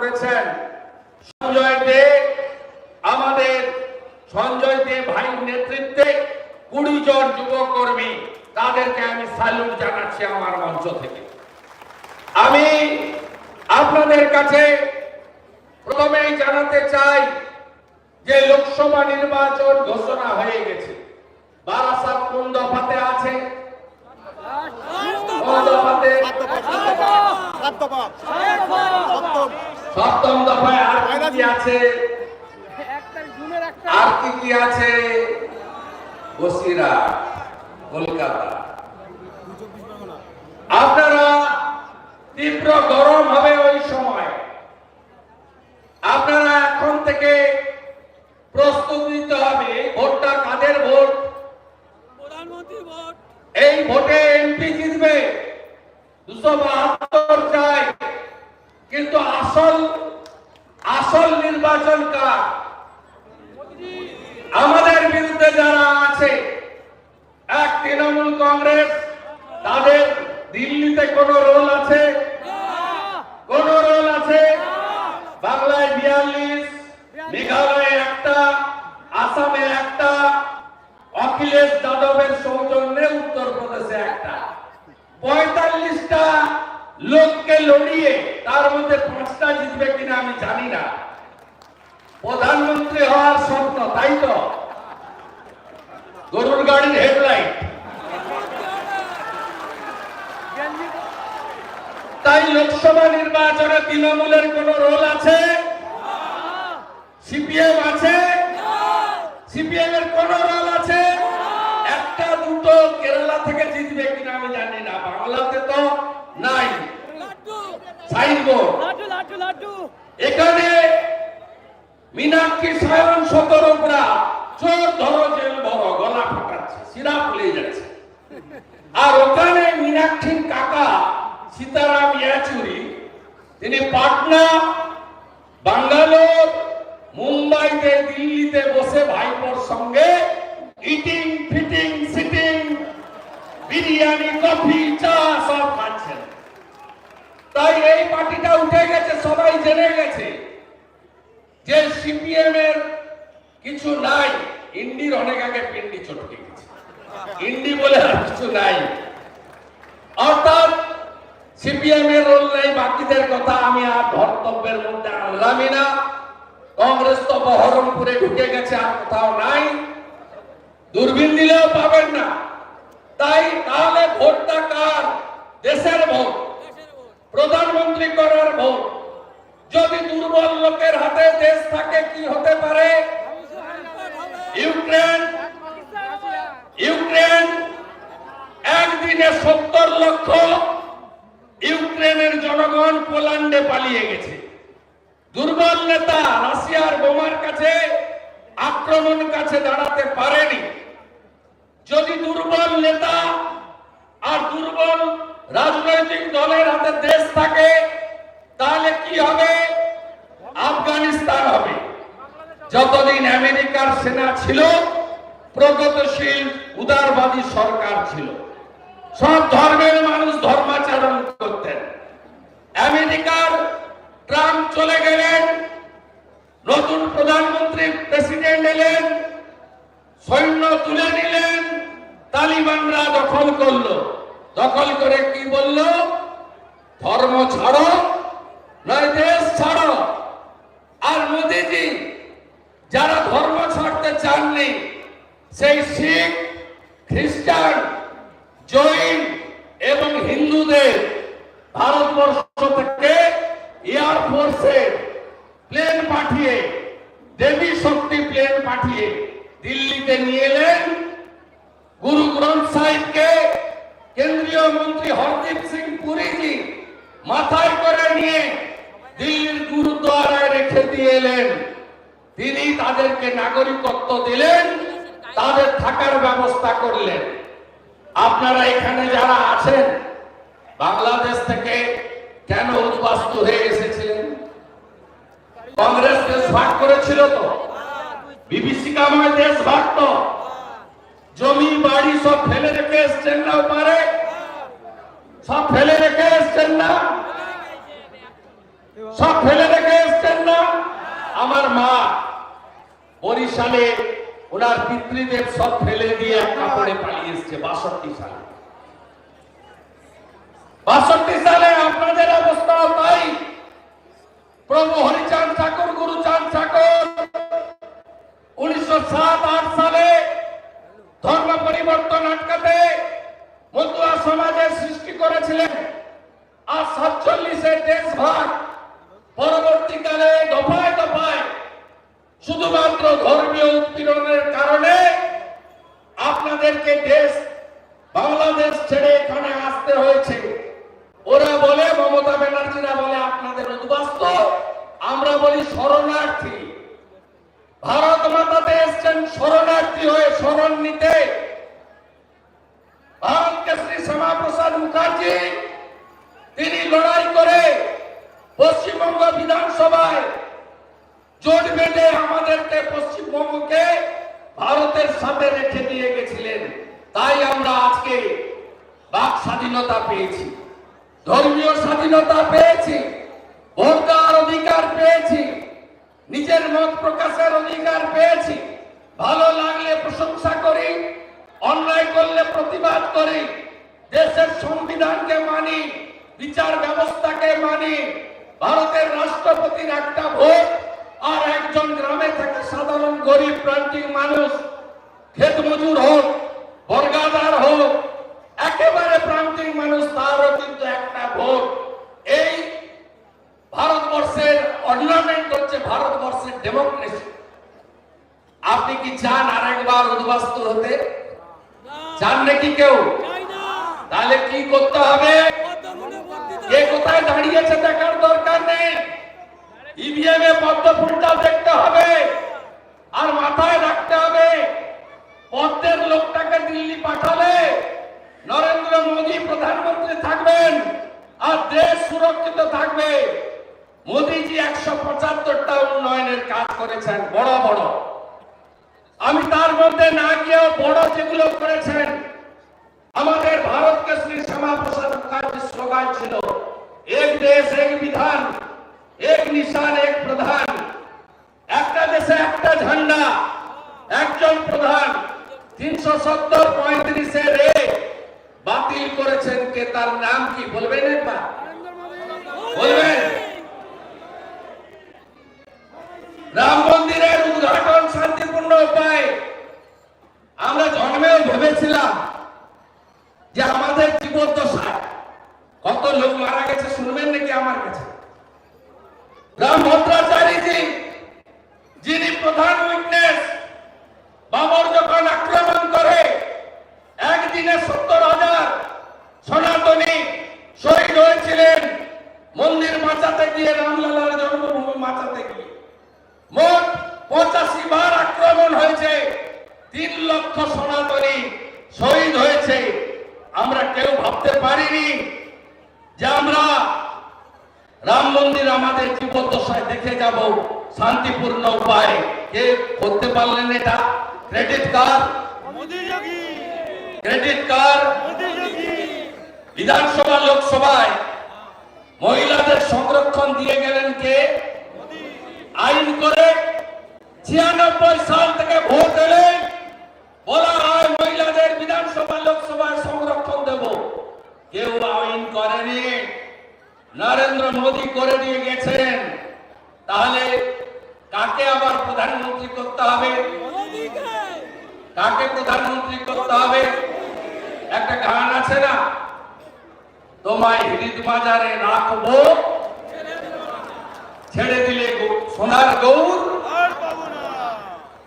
করেছেন। সঞ্জয় দে, আমাদের সঞ্জয় দে ভাইয়ের নেতৃত্বে কুড়ি জন যুবক কর্মী তাদেরকে আমি স্যালুট জানাচ্ছি আমার মঞ্চ থেকে। আমি আপনাদের কাছে প্রথমেই জানাতে চাই যে লোকসভা নির্বাচন ঘোষণা হয়ে গেছে। বারাসাত কোন দফাতে আছে? কোন দফাতে? সপ্তম দফায় আর কি আছে? আর কি কি আছে? বসিরা কলকাতা। আপনারা তীব্র গরম হবে ওই সময়। আপনারা এখন থেকে প্রস্তুত নিতে হবে ভোটটা কাদের ভোট প্রধানমন্ত্রী ভোট এই ভোটে এমপি জিতবে দুশো বাহাত্তর চাই কিন্তু আসল আসল নির্বাচন কার আমাদের বিরুদ্ধে যারা আছে এক তৃণমূল কংগ্রেস তাদের দিল্লিতে কোন রোল আছে কোন রোল আছে বাংলায় বিয়াল্লিশ মেঘালয়ে একটা আসামে একটা অখিলেশ যাদবের সৌজন্যে উত্তরপ্রদেশে একটা পঁয়তাল্লিশটা লোককে লড়িয়ে তার মধ্যে পাঁচটা জিতবে কিনা আমি জানি না প্রধানমন্ত্রী হওয়ার স্বপ্ন তাই তো গরুর গাড়ির হেডলাইট তাই লোকসভা নির্বাচনে তৃণমূলের কোন রোল আছে? সিপিএম আছে? সিপিএম এর কোন রোল আছে? একটা দুটো কেরালা থেকে জিতবে কিনা আমি জানি না। বাংলাতে তো নাই। সাইনবোর্ড। এখানে মীনাক্ষী সায়ন সতরকরা চোর ধরো জেল বড় গলা ফাটাচ্ছে সিরা ফুলে যাচ্ছে। আর ওখানে মীনাক্ষীর কাকা সীতারাম ইয়াচুরি, তিনি পাটনা, বাঙ্গালোর, মুম্বাইতে, দিল্লিতে বসে ভাইপোর সঙ্গে eating fitting sitting biryani coffee চা সব খাচ্ছেন। তাই এই পার্টিটা উঠে গেছে, সবাই জেনে গেছে যে সিপিএম এর কিছু নাই ইন্ডির অনেক আগে পিন্ডি চটকে গেছে। ইন্ডি বলে আর কিছু নাই। অর্থাৎ সিপিএম এর রোল নেই, বাকিদের কথা আমি আর ধর্তব্যের মধ্যে আনলামই না। কংগ্রেস তো বহরমপুরে ঢুকে গেছে, আর কোথাও নাই। দূরবীন দিলেও পাবেন না। তাই তাহলে ভোটটা কার? দেশের ভোট, প্রধানমন্ত্রী করার ভোট। যদি দুর্বল লোকের হাতে দেশ থাকে, কি হতে পারে? ইউক্রেন ইউক্রেন একদিনে সত্তর লক্ষ ইউক্রেনের জনগণ পোল্যান্ডে পালিয়ে গেছে। দুর্বল নেতা রাশিয়ার বোমার কাছে আক্রমণ কাছে দাঁড়াতে পারেনি। যদি দুর্বল নেতা আর দুর্বল রাজনৈতিক দলের হাতে দেশ থাকে, তাহলে কি হবে? আফগানিস্তান হবে। যতদিন আমেরিকার সেনা ছিল প্রগতিশীল, উদারবাদী সরকার ছিল। সব ধর্মের মানুষ ধর্মাচরণ করতেন। আমেরিকার ট্রাম্প চলে গেলেন, নতুন প্রধানমন্ত্রী প্রেসিডেন্ট এলেন, সৈন্য তুলে নিলেন, তালিবানরা দখল করল। দখল করে কি বলল? ধর্ম ছাড়ো, নয় দেশ ছাড়ো। আর মোদিজি, যারা ধর্ম ছাড়তে চাননি সেই শিখ, খ্রিস্টান, জৈন এবং হিন্দুদের ভারতবর্ষ থেকে এয়ারফোর্সে প্লেন পাঠিয়ে, দেবী শক্তি প্লেন পাঠিয়ে দিল্লিতে নিয়ে এলেন। গুরু গ্রন্থ সাহিবকে কেন্দ্রীয় মন্ত্রী হরদীপ সিং পুরীজি মাথায় করে নিয়ে দিল্লির গুরুদ্বারায় রেখে দিয়ে এলেন। তিনি তাদেরকে নাগরিকত্ব দিলেন। তাদের থাকার ব্যবস্থা করলেন। আপনারা এখানে যারা আছেন, বাংলাদেশ থেকে কেন উদ্বাস্তু হয়ে এসেছিলেন? কংগ্রেস দেশ ভাগ করেছিল তো? বিভীষিকাময় দেশ ভাগ তো? জমি, বাড়ি সব ফেলে রেখে এসছেন না পারে সব ফেলে রেখে এসছেন না? সব ফেলে রেখে আমার মা বরিশালে ওনার পিতৃদেব সব ফেলে দিয়ে এক কাপড়ে পালিয়ে এসছে বাষট্টি সালে। বাষট্টি সালে আপনাদের অবস্থা তাই। প্রভু হরিচাঁদ ঠাকুর গুরুচাঁদ ঠাকুর উনিশশো সাত আট সালে ধর্ম পরিবর্তন আটকাতে মতুয়া সমাজের সৃষ্টি করেছিলেন আর সাতচল্লিশের দেশভাগ পরবর্তীকালে দফায় দফায় শুধুমাত্র ধর্মীয় উৎপীড়নের কারণে আপনাদেরকে দেশ বাংলাদেশ ছেড়ে এখানে আসতে হয়েছে। ওরা বলে, মমতা ব্যানার্জিরা বলে, আপনাদের উদ্বাস্ত। আমরা বলি শরণার্থী। ভারত মাতাতে এসছেন শরণার্থী হয়ে শরণ নিতে। ভারত কেশরী শ্যামাপ্রসাদ মুখার্জি, তিনি লড়াই করে পশ্চিমবঙ্গ বিধানসভায় জোট বেঁধে আমাদেরকে পশ্চিমবঙ্গকে ভারতের সাথে রেখে দিয়ে গেছিলেন। তাই আমরা আজকে বাক স্বাধীনতা পেয়েছি, ধর্মীয় স্বাধীনতা পেয়েছি ভোট দেওয়ার অধিকার পেয়েছি, নিজের মত প্রকাশের অধিকার পেয়েছি, ভালো লাগলে প্রশংসা করি, অন্যায় করলে প্রতিবাদ করি, দেশের সংবিধানকে মানি, বিচার ব্যবস্থাকে মানি, ভারতের রাষ্ট্রপতির একটা ভোট আর একজন গ্রামে থেকে সাধারণ গরিব প্রান্তিক মানুষ ক্ষেত মজুর হোক বর্গাদার হোক, একেবারে প্রান্তিক মানুষ, তারও কিন্তু একটা ভোট। এই ভারতবর্ষের অর্নামেন্ট হচ্ছে ভারতবর্ষের ডেমোক্রেসি আপনি কি চান আরেকবার উদ্বাস্ত হতে? চান নাকি কেউ? তাহলে কি করতে হবে? কে কোথায় দাঁড়িয়েছে দেখার দরকার নেই। ইভিএম এ পদ্ম ফুলটা দেখতে হবে। আর মাথায় রাখতে হবে, পদ্মের লোকটাকে দিল্লি পাঠালে নরেন্দ্র মোদী প্রধানমন্ত্রী থাকবেন আর দেশ সুরক্ষিত থাকবে। মোদীজি একশো পঁচাত্তরটা উন্নয়নের কাজ করেছেন, বড় বড়। আমি তার মধ্যে না গিয়েও বড় যেগুলো করেছেন, আমাদের ভারতকে শ্রী শ্যামা প্রসাদ মুখার্জির স্লোগান ছিল, এক দেশ, এক বিধান। এক নিশান, এক প্রধান। একটা দেশে একটা ঝান্ডা, একজন প্রধান। তিনশো সত্তর পঁয়ত্রিশে বাতিল করেছেন কে, তার নাম কি বলবেন বলবেন? রাম মন্দিরের উদ্ঘাটন শান্তিপূর্ণ উপায়। আমরা জন্মেও ভেবেছিলাম যে আমাদের জীবন জীবদ্দশায় কত লোক মারা গেছে, শুনবেন নাকি আমার কাছে? রাম যিনি প্রধান উইটনেস, বাবর যখন আক্রমণ করে, একদিনে সত্তর হাজার সনাতনী শহীদ হয়েছিলেন। মন্দির বাঁচাতে গিয়ে, রামলালার জন্মভূমি বাঁচাতে গিয়ে। মোট পঁচাশি বার আক্রমণ হয়েছে। তিন লক্ষ সনাতনী শহীদ হয়েছে। আমরা কেউ ভাবতে পারিনি যে আমরা রাম মন্দির আমাদের জীবদ্দশায় দেখে যাব। শান্তিপূর্ণ উপায়। কে করতে পারলেন এটা? Credit card. Credit card. বিধানসভা লোকসভায় মহিলাদের সংরক্ষণ দিয়ে গেলেন কে? আইন করে ছিয়ানব্বই সাল থেকে ভোট এলে বলা হয় মহিলাদের বিধানসভা লোকসভায় সংরক্ষণ দেব। কেউ আইন করেনি। নরেন্দ্র মোদী করে দিয়ে গেছেন। তাহলে কাকে আবার প্রধানমন্ত্রী করতে হবে? কাকে প্রধানমন্ত্রী করতে হবে? একটা গান আছে না? তোমায় হৃদ বাজারে রাখব। ছেড়ে দিলে সোনার গৌর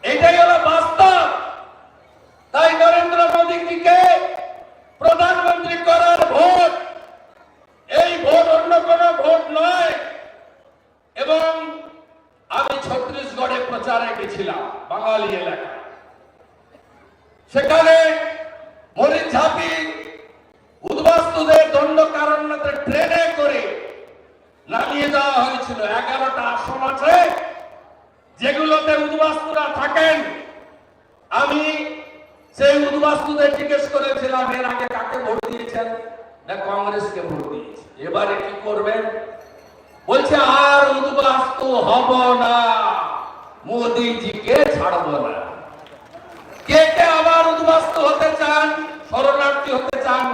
এটাই হলো বাস্তব তাই নরেন্দ্র মোদীজিকে প্রধানমন্ত্রী করার ভোট এই ভোট অন্য কোনো ভোট নয় এবং আমি ছত্রিশগড়ে প্রচারে গেছিলাম বাঙালি এলাকায় সেখানে মরিচ ঝাঁপি উদ্বাস্তুদের দণ্ড কারণ্যতে ট্রেনে করে নামিয়ে দেওয়া হয়েছিল এগারোটা আসন আছে যেগুলোতে উদ্বাস্তুরা থাকেন আমি সেই উদ্বাস্তুদের জিজ্ঞেস করেছিলাম এর আগে কাকে ভোট দিয়েছেন না কংগ্রেসকে ভোট দিয়েছে এবারে কি করবেন বলছে আর উদ্বাস্তু হব না মোদিজিকে ছাড়বো না কে কে আবার উদ্বাস্ত হতে চান শরণার্থী হতে চান?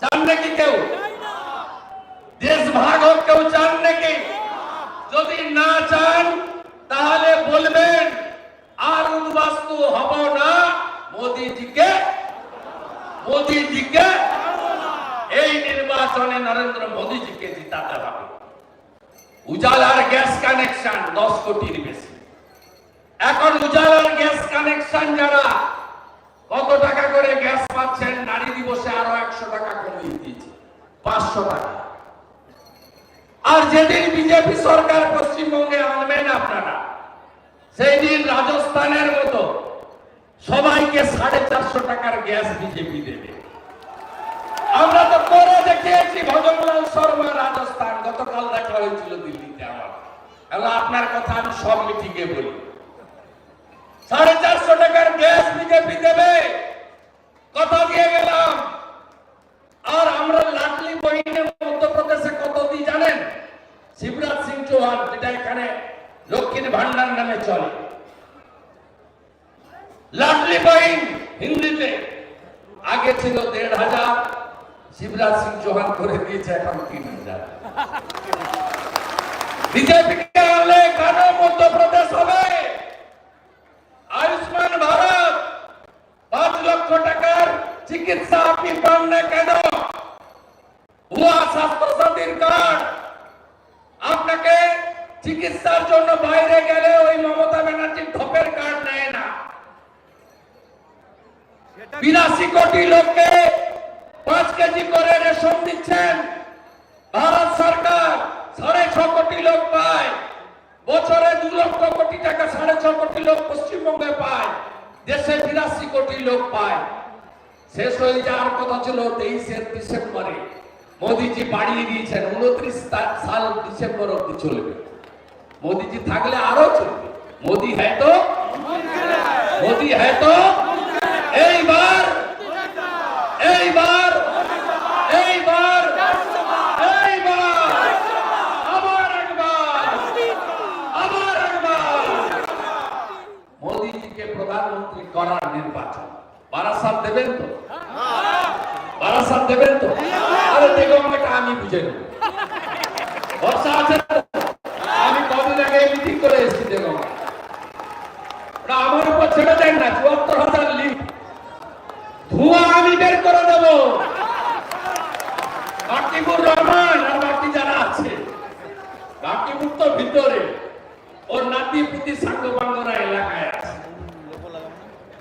চান নাকি কেউ? দেশ ভাগ হোক কেউ চান নাকি? যদি না চান, তাহলে বলবেন, আর উদ্বাস্তু হব না। মোদিজিকে মোদিজিকে এই নির্বাচনে নরেন্দ্র মোদিজিকে জিতাতে হবে। উজালার গ্যাস কানেকশন দশ কোটির বেশি। এখন উজালার গ্যাস কানেকশন যারা কত টাকা করে গ্যাস পাচ্ছেন? নারী দিবসে আরও একশো টাকা কমিয়ে দিয়েছে পাঁচশো টাকা। আর যেদিন বিজেপি সরকার পশ্চিমবঙ্গে আনবেন আপনারা সেই দিন রাজস্থানের মতো সবাইকে সাড়ে চারশো টাকার গ্যাস বিজেপি দেবে। আমরা তো করে দেখিয়েছি ভজনলাল শর্মা রাজস্থান। গতকাল দেখা হয়েছিল দিল্লিতে আমার। আপনার কথা আমি সব মিটিংয়ে বলি। সাড়ে চারশো টাকার গ্যাস বিজেপি দেবে। কথা দিয়ে গেলাম। আর আমরা লাডলি বহিনে মধ্যপ্রদেশে কত দিই জানেন? শিবরাজ সিং চৌহান, যেটা এখানে লক্ষ্মীর ভান্ডার নামে চলে। লাডলি বহিন হিন্দিতে। আগে ছিল দেড় হাজার, শিবরাজ সিং চৌহান করে দিয়েছে এখন তিন হাজার। বিজেপিকে আনলে কেন মধ্যপ্রদেশ হবে আয়ুষ্মান ভারত পাঁচ লক্ষ টাকার চিকিৎসা আপনি পান না কেন? ভুয়া স্বাস্থ্য সাথীর কার্ড। আপনাকে চিকিৎসার জন্য বাইরে গেলে ওই মমতা ব্যানার্জির ঢপের কার্ড নেয় না। বিরাশি কোটি লোককে পাঁচ কেজি করে রেশন দিচ্ছেন। ভারত সরকার সাড়ে ছ কোটি লোক পায়। বছরে দু লক্ষ কোটি টাকা সাড়ে ছ কোটি লোক পশ্চিমবঙ্গে পায়। দেশে বিরাশি কোটি লোক পায়। শেষ হয়ে যাওয়ার কথা ছিল তেইশে ডিসেম্বরে। মোদিজি বাড়িয়ে দিয়েছেন, উনত্রিশ সাল ডিসেম্বর অব্দি চলবে। মোদিজি থাকলে আরও চলবে। মোদি হ্যাঁ তো? মোদি হ্যাঁ তো? এইবার এইবার এইবার এইবার, আবার একবার আবার একবার। মোদিজিকে প্রধানমন্ত্রী করার নির্বাচন। বারাসাত দেবেন তো? বারাসাত দেবেন তো? আরে দেখো আমি বুঝে নেব ভরসা আছে আমি কদিন আগে মিটিং করে এসেছি, দেখো আমার। উপর ছেড়ে দেন না, চুয়াত্তর হাজার লিফট ধোঁয়া আমি বের করে দেব। বাকিবুর রহমান আর বাকি যারা আছে বাকিবুর তো ভিতরে। ওর নাতি পুতি সাঙ্গ বাঙ্গরা এলাকায়।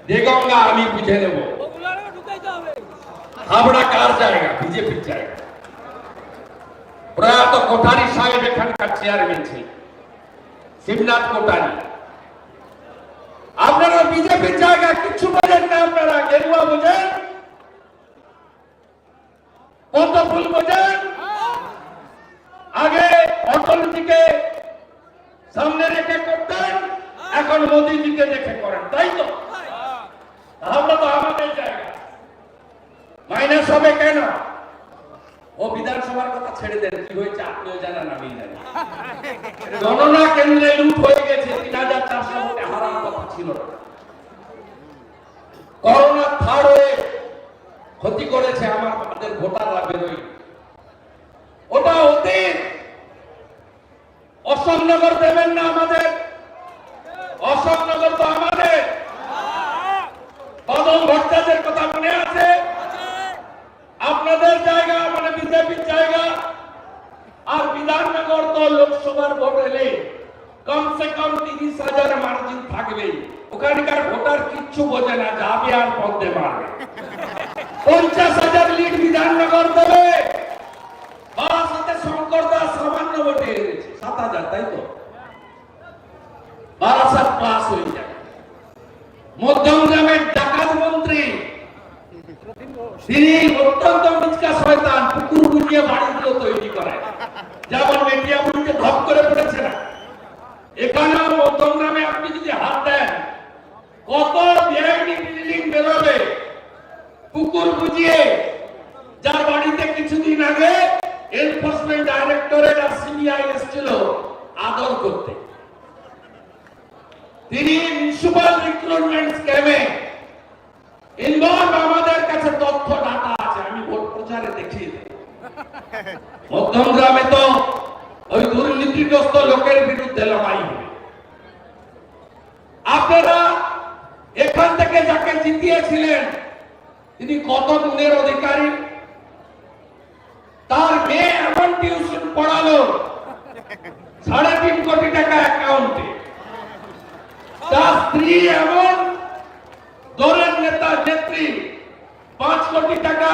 আছে দেগঙ্গা আমি বুঝে নেব হাবড়া কার জায়গা বিজেপির জায়গা প্রয়াত কোঠারি সাহেব এখানকার চেয়ারম্যান ছিলেন শিবনাথ কোঠারি আপনারা বিজেপির জায়গা কিছু বোঝেন না আপনারা গেরুয়া বোঝেন পদ্ম ফুল বোঝেন আগে অর্থনীতিকে সামনে রেখে করতেন এখন মোদিজিকে দেখে করেন তাই তো আমরা তো আমাদের জায়গা মাইনাস হবে কেন ও বিধানসভার কথা ছেড়ে দেন কি হয়েছে আপনিও জানেন আমি জানি গণনা কেন্দ্রে লুট হয়ে গেছে তিন হাজার চারশো ভোটে হারার কথা ছিল না করোনা থার্ড হয়ে ক্ষতি করেছে আমার আমাদের ভোটাররা বেরোয় ওটা অতীত অশোকনগর দেবেন না আমাদের অশোকনগর তো আমাদের কদম ভট্টাচার্যের কথা মনে আছে আপনাদের জায়গা মানে বিজেপির জায়গা আর বিধাননগর তো লোকসভার ভোট এলে কমসে কম তিরিশ হাজার মার্জিন থাকবে ওখানকার ভোটার কিচ্ছু বোঝে না যাবে আর পদ্মে মারবে পঞ্চাশ হাজার লিড বিধাননগর দেবে। বারাসাতে শঙ্কর দাস সামান্য ভোটে হেরেছে সাত হাজার তাই তো? বারাসাত পাস হয়ে যায়। ডাকাত মন্ত্রী তিনি অত্যন্ত মিচকা শয়তান পুকুর বুঝিয়ে বাড়িগুলো তৈরি করে। যেমন মেটিয়াপুরিতে ধপ করে পড়েছে না। এখানেও মধ্যমগ্রামে আপনি যদি হাত দেন কত ভিআইপি বিল্ডিং বেরোবে? পুকুর বুঝিয়ে যার বাড়িতে কিছুদিন আগে এনফোর্সমেন্ট ডাইরেক্টরেট আর সিবিআই এসেছিল আদর করতে। তিনি মিউনিসিপাল রিক্রুটমেন্ট স্ক্যামে ইনভলভ আমাদের কাছে তথ্য ডাটা আছে, আমি ভোট প্রচারে দেব। মধ্যম গ্রামে তো ওই দুর্নীতিগ্রস্ত লোকের বিরুদ্ধে লড়াই হবে আপনারা এখান থেকে যাকে জিতিয়েছিলেন তিনি কত গুণের অধিকারী? তার মেয়ে এমন টিউশন পড়ালো, সাড়ে তিন কোটি টাকা অ্যাকাউন্টে। তার স্ত্রী এমন দলের নেতা, নেত্রী, পাঁচ কোটি টাকা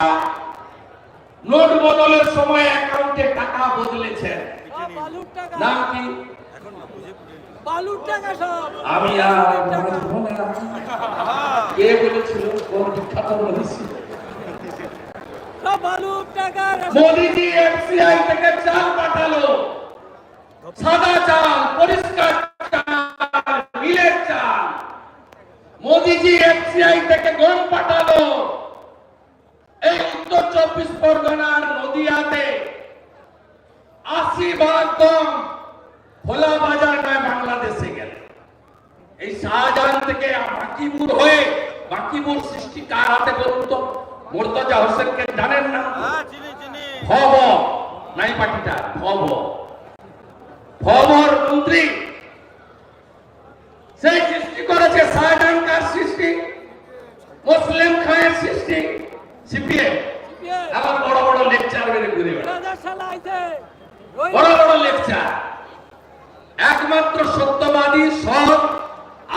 নোট বদলের সময় অ্যাকাউন্টে টাকা বদলেছেন। নাম কি আমি আর কে বলেছিল? কোন বিখ্যাত মনীষী মোদিজি এফসিআই থেকে চাল পাঠালো। সাদা চাল, পরিষ্কার মিলের চাল। মোদিজি এফসিআই থেকে গম পাঠালো। এই উত্তর চব্বিশ পরগনার নদিয়াতে আশি ভাগ গম খোলা বাজার নয় বাংলাদেশে গেল। এই শাহজাহান থেকে বাকিপুর হয়ে বাকিপুর সৃষ্টি কার হাতে বলুন তো মোর্তাজা হোসেনকে জানেন না? ভব। নাই পার্টিটা ভব। ভবর মন্ত্রী। সেই সৃষ্টি করেছে শাহজাহান কার সৃষ্টি মুসলিম খানের সৃষ্টি। সিপিএম। আবার বড় বড় লেকচার মেরে ঘুরে বড় বড় লেকচার। একমাত্র সত্যবাদী সৎ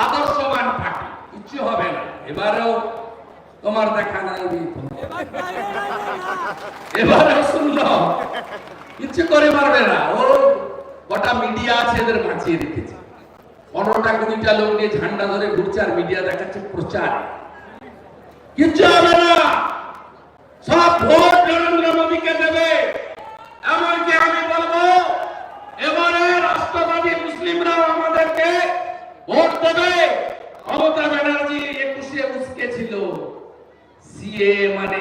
আদর্শবান পার্টি। কিছু হবে না। এবারেও তোমার দেখা নাই এবার শুনল কিছু করে পারবে না। ও গোটা মিডিয়া আছে এদের বাঁচিয়ে রেখেছে। পনেরোটা কুড়িটা লোক নিয়ে ঝান্ডা ধরে ঘুরছে আর মিডিয়া দেখাচ্ছে প্রচার। কিচ্ছু হবে না। সব ভোট নরেন্দ্র মোদীকে দেবে। এমনকি আমি বলব, এবারে রাষ্ট্রবাদী মুসলিমরাও আমাদেরকে ভোট দেবে। মমতা ব্যানার্জি একুশে উস্কেছিল সিএ মানে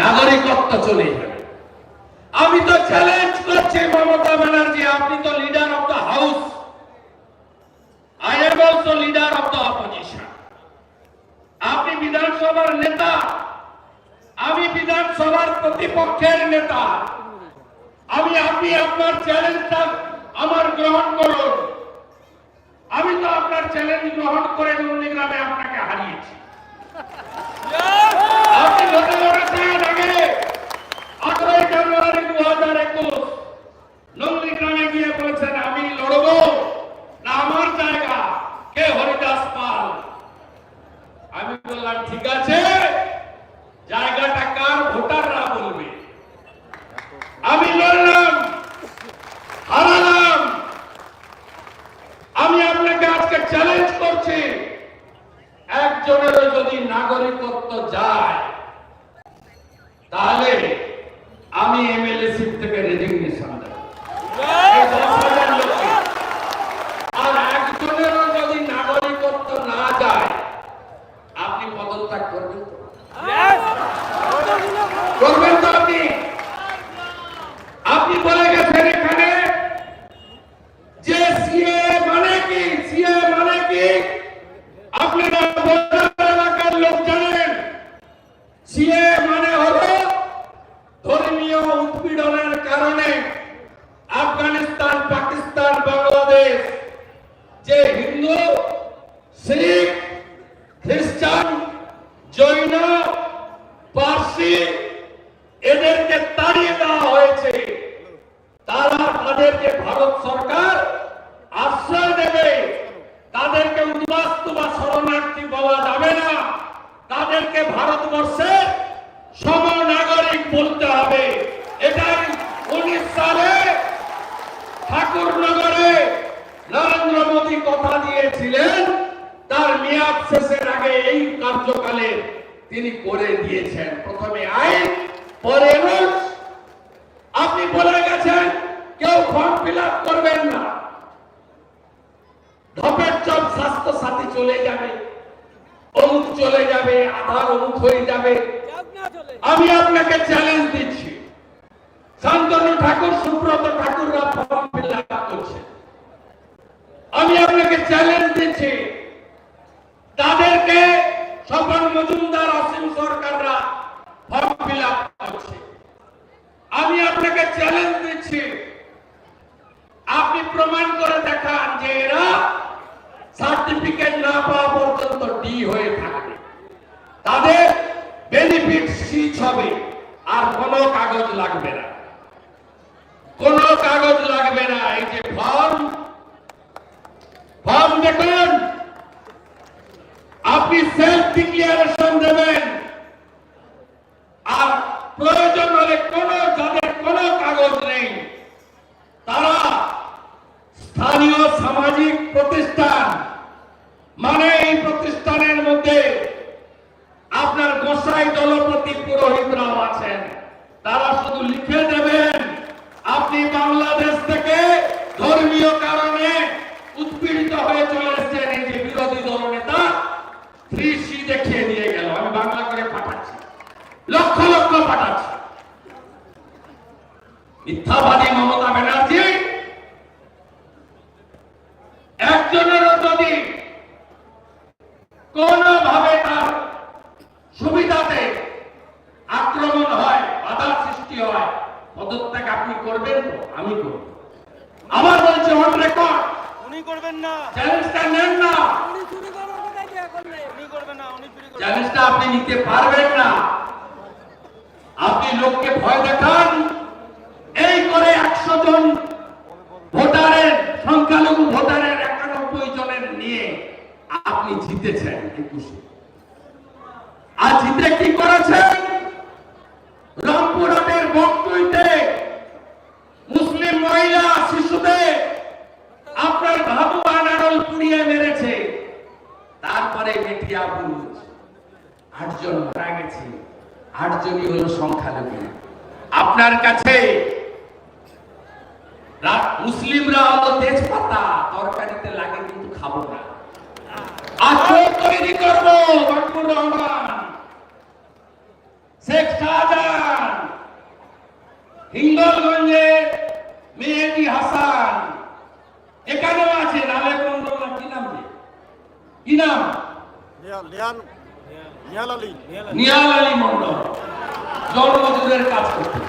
নাগরিকত্ব চলে আমি তো চ্যালেঞ্জ করছি মমতা ব্যানার্জি, আপনি তো leader of the house I am also leader opposition আপনি বিধানসভার নেতা। আমি বিধানসভার প্রতিপক্ষের নেতা। আমি, আপনি আপনার চ্যালেঞ্জটা আমার গ্রহণ করুন। আমি তো আপনার চ্যালেঞ্জ গ্রহণ করে নন্দীগ্রামে আপনাকে হারিয়েছি। ঠিক আছে জায়গাটা কার ভোটাররা বলবে আমি লড়লাম হারালাম আমি আপনাকে আজকে চ্যালেঞ্জ করছি একজনেরও যদি নাগরিকত্ব যায় তাহলে আমি এমএলএ সিট থেকে রেজিগনেশন দেব এই দশ হাজার লোককে। আর একজনেরও যদি নাগরিকত্ব না যায় আপনি পদত্যাগ করবেন তো? করবেন তো আপনি আপনি বলে গেছেন এখানে যে সিএ মানে কি সিএ মানে কি আপনারা বর্ডার এলাকার লোক জানেন সিএ মানে হলো ধর্মীয় উৎপীড়নের কারণে আফগানিস্তান পাকিস্তান বাংলাদেশ যে হিন্দু শিখ খ্রিস্টান জৈন পার্সি এদেরকে তাড়িয়ে দেওয়া হয়েছে তারা তাদেরকে ভারত সরকার আশ্রয় দেবে তাদেরকে উদ্বাস্তু বা বলা যাবে না। তাদেরকে ভারতবর্ষের সমনাগরিক বলতে হবে। এটাই উনিশ সালে ঠাকুরনগরে নরেন্দ্র মোদী কথা দিয়েছিলেন। তার মেয়াদ শেষের আগে এই কার্যকালে তিনি করে দিয়েছেন। প্রথমে আইন, পরে আপনি বলে গেছেন, কেউ ফর্ম ফিল করবেন না। ধপের চপ স্বাস্থ্য সাথী চলে যাবে। চলে যাবে, আধার অমুক হয়ে যাবে। আমি আপনাকে চ্যালেঞ্জ দিচ্ছি। শান্তনু ঠাকুর, সুব্রত ঠাকুররা ফর্ম ফিল করছে। আমি আপনাকে চ্যালেঞ্জ দিচ্ছি। তাদেরকে স্বপন মজুমদার, অসীম সরকাররা ফর্ম ফিল করছে। আমি আপনাকে চ্যালেঞ্জ দিচ্ছি। আপনি প্রমাণ করে দেখান যে এরা সার্টিফিকেট না পাওয়া পর্যন্ত ডি হয়ে তাদের বেনিফিট সিচ হবে, আর কোনো কাগজ লাগবে না। কোনো কাগজ লাগবে না, এই যে ফর্ম ফর্ম দেখুন। আপনি সেলফ ডিক্লিয়ারেশন দেবেন। আর প্রয়োজন হলে কোন যাদের কোনো কাগজ নেই। তারা স্থানীয় সামাজিক প্রতিষ্ঠান মানে এই প্রতিষ্ঠানের মধ্যে আপনার গোসাই দলপতি পুরোহিতরাও আছেন। তারা শুধু লিখে দেবেন, আপনি বাংলাদেশ থেকে ধর্মীয় কারণে উৎপীড়িত হয়ে চলে এসেছেন এই যে বিরোধী দলনেতা থ্রি সি দেখিয়ে দিয়ে গেল। আমি বাংলা করে পাঠাচ্ছি। লক্ষ লক্ষ পাঠাচ্ছি। মিথ্যাবাদী মমতা ব্যানার্জি একজনেরও যদি কোনভাবে তার সুবিধাতে আক্রমণ হয় বাধা সৃষ্টি হয় পদত্যাগ আপনি করবেন তো আমি করব আবার বলছে অন রেকর্ড উনি করবেন না। চ্যালেঞ্জটা নেন না। উনি চুরি করার কোথায় কি করলে উনি করবেন না উনি চুরি করবেন চ্যালেঞ্জটা আপনি নিতে পারবেন না। আপনি লোককে ভয় দেখান। এই করে একশো জন ভোটারের সংখ্যালঘু ভোটারের একানব্বই জনের নিয়ে আপনি জিতেছেন একুশে। আর জিতে কি করেছেন রংপুরহাটের বকটুইতে মুসলিম মহিলা শিশুদের আপনার ভাবু আনারল পুড়িয়ে মেরেছে তারপরে মেটিয়া বুঝ আটজন মারা গেছে আটজনই হলো সংখ্যালঘু। আপনার কাছে মুসলিমরা হলো তেজপাতা তরকারিতে লাগে কিন্তু খাব না। আর তৈরি করব বাকুর রহমান। শেখ শাহজাহান। হিঙ্গলগঞ্জে মেহেদি হাসান। এখানেও আছে কি নাম কি নাম? আলী। নিয়াল আলী মন্ডল জন্মজুরের কাজ করতে।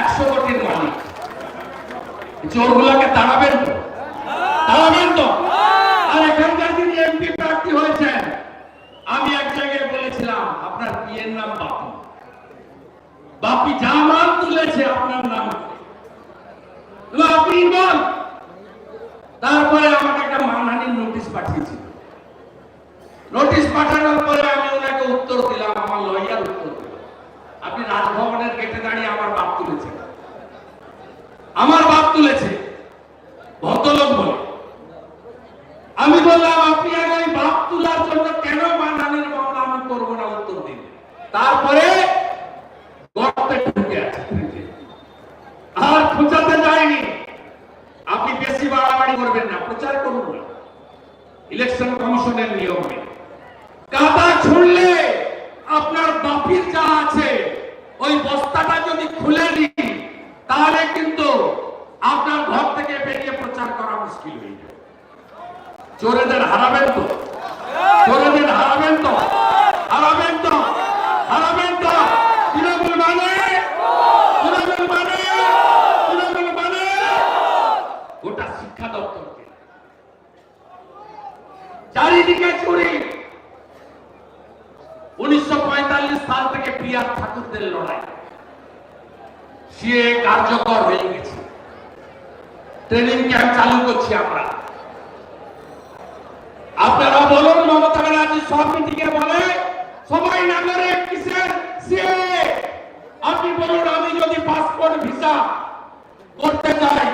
একশো কোটির মালিক। চোরগুলাকে তাড়াবেন তো তাড়াবেন তো আর এখানকার যিনি এমপি প্রার্থী হয়েছেন, আমি এক জায়গায় বলেছিলাম, আপনার বিয়ের নাম বাপি। বাপি যা মাল তুলেছে, আপনার নাম আপনি বল। তারপরে আমাকে একটা মানহানির নোটিশ পাঠিয়েছিল। নোটিশ পাঠানোর পরে আমি ওনাকে উত্তর দিলাম, আমার লয়ার আপনি রাজভবনের গেটে দাঁড়িয়ে আমার বাপ তুলেছেন। আমার বাপ তুলেছে। ভদ্রলোক বলে। আমি বললাম, আপনি আগে ওই বাপ তোলার জন্য কেন মানহানির মামলা আমি করব না উত্তর দিন? তারপরে গর্তে ঢুকে আছে আর খোঁচাতে যায়নি। আপনি বেশি বাড়াবাড়ি করবেন না, প্রচার করুন না। ইলেকশন কমিশনের নিয়মে। কাদা ছুড়লে আপনার বাপির যা আছে ওই বস্তাটা যদি খুলে দিই, তাহলে কিন্তু আপনার ঘর থেকে বেরিয়ে প্রচার করা মুশকিল হয়ে যাবে। চোরেদের হারাবেন তো? চোরেদের হারাবেন তো? হারাবেন তো? হারাবেন তো? তৃণমূল মানে? তৃণমূল মানে? তৃণমূল মানে? গোটা শিক্ষা দপ্তরকে। চারিদিকে চুরি। উনিশশো সাল থেকে পিয়ার ঠাকুরদের লড়াই। সিএ কার্যকর হয়ে গেছে। ট্রেনিং ক্যাম্প চালু করছি আমরা। আপনারা বলুন, মমতা ব্যানার্জি সব মিটিংয়ে বলে, সবাই নাগরিক কিসের সিএ? আপনি বলুন, আমি যদি পাসপোর্ট ভিসা করতে চাই,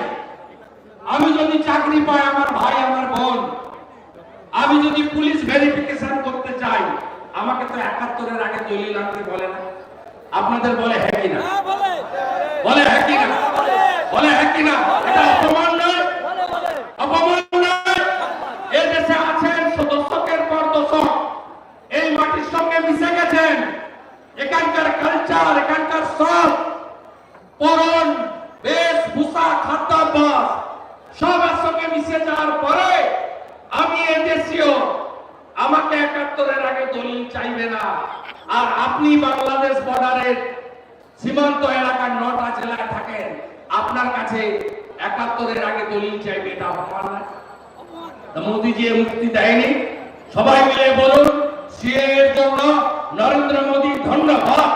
আমি যদি চাকরি পাই আমার ভাই, আমার বোন, আমি যদি পুলিশ ভেরিফিকেশন করতে চাই, আমাকে তো একাত্তরের আগে দলিল আনতে বলে না। আপনাদের বলে হ্যাঁ কিনা হ্যাঁ বলে। বলে হ্যাঁ কিনা বলে হ্যাঁ কিনা এটা অপমান নয়। অপমান নয়। এই দেশে আছেন দশকের পর দশক এই মাটির সঙ্গে মিশে গেছেন। এখানকার কালচার এখানকার সব পরন বেশভূষা খাদ্যাভ্যাস সব এর সঙ্গে মিশে যাওয়ার পরে আমি এদেশীয় আমাকে একাত্তরের আগে দলিল চাইবে না। আর আপনি বাংলাদেশ বর্ডারের সীমান্ত এলাকার নটা জেলায় থাকেন, আপনার কাছে একাত্তরের আগে দলিল চাইবে এটা মোদিজি মুক্তি দেয়নি। সবাই মিলে বলুন সিএ এর জন্য নরেন্দ্র মোদী ধন্যবাদ।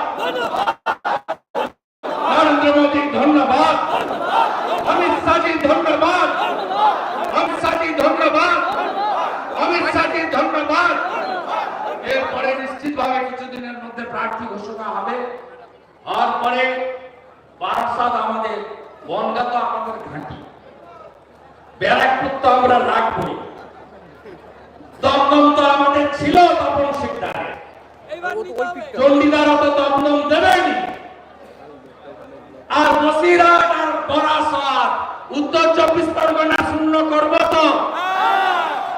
নরেন্দ্র মোদী ধন্যবাদ অমিত শাহজি ধন্যবাদ অমিত শাহজি ধন্যবাদ অমিত শাহজি ধন্যবাদ এরপরে নিশ্চিতভাবে কিছুদিনের মধ্যে প্রার্থী ঘোষণা হবে হওয়ার পরে বারাসাত আমাদের বনগা তো আমাদের ঘাঁটি। ব্যারাকপুর তো আমরা দমদম তো আমাদের ছিল তপন শিকদারে চণ্ডীদার অত দমদম দেবেনি। আর আর বরাসত উত্তর চব্বিশ পরগনা শূন্য করব তো।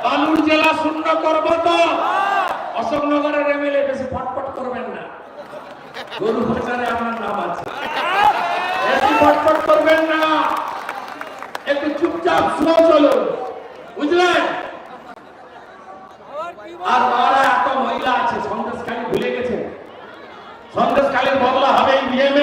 বালুর জেলা শূন্য করব তো। অশোকনগরের এমএলএ বেশি ফটফট করবেন না। গরু প্রচারে আমার নাম আছে। বেশি ফটফট করবেন না। একটু চুপচাপ স্লো চলুন। বুঝলেন? আর মারা এত মহিলা আছে, সন্দেশখালী ভুলে গেছে। সন্দেশখালীর বদলা হবে ইভিএম